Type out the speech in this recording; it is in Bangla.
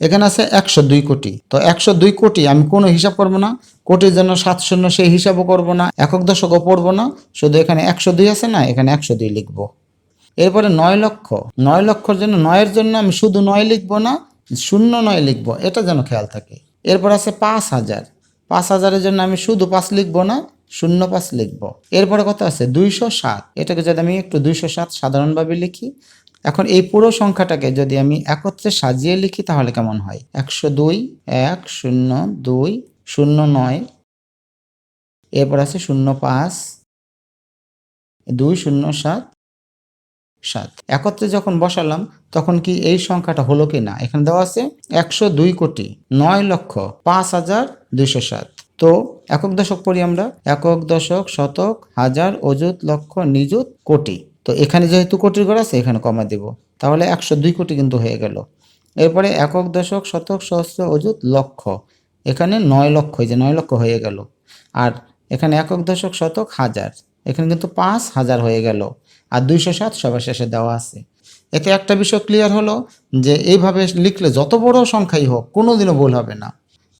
এখানে আছে একশো দুই কোটি। তো একশো দুই কোটি আমি কোনো হিসাব করব না, কোটির জন্য সাত শূন্য সেই হিসাবও করব না, একক দশকও পড়ব না, শুধু এখানে একশো দুই আছে না, এখানে একশো দুই লিখব। এরপরে নয় লক্ষ। নয় লক্ষর জন্য, নয়ের জন্য আমি শুধু নয় লিখব না, শূন্য নয় লিখব, এটা যেন খেয়াল থাকে। এরপর আছে পাঁচ হাজার। পাঁচ হাজারের জন্য আমি শুধু পাঁচ লিখব না, শূন্য পাঁচ লিখব। এরপরে কত আছে? দুইশো সাত। এটাকে যদি আমি একটু দুইশো সাত সাধারণভাবে লিখি এখন এই পুরো সংখ্যাটাকে যদি আমি একত্রে সাজিয়ে লিখি, তাহলে কেমন হয়? একশো দুই, এক, শূন্য, দুই, শূন্য নয়, এরপর আছে শূন্য পাঁচ, দুই, শূন্য সাত সাত। একত্রে যখন বসালাম, তখন কি এই সংখ্যাটা হলো কি না? এখানে দেওয়া আছে একশো দুই কোটি, নয় লক্ষ পাঁচ হাজার দুইশো সাত। তো একক দশক পড়ি আমরা। একক দশক, শতক, হাজার, অযুত, লক্ষ, নিযুত, কোটি। তো এখানে যেহেতু কোটির ঘর আছে, এখানে কমা দিব। তাহলে একশো দুই কোটি কিন্তু হয়ে গেল। এরপরে একক দশক, শতক, সহস্র, অযুত, লক্ষ। এখানে নয় লক্ষ যে নয় লক্ষ হয়ে গেল। আর এখানে একক দশক, শতক, হাজার। এখানে কিন্তু পাঁচ হাজার হয়ে গেল। আর দুইশো সাত সবার শেষে দেওয়া আছে। এতে একটা বিষয় ক্লিয়ার হলো যে, এইভাবে লিখলে যত বড় সংখ্যাই হোক, কোনোদিনও ভুল হবে না।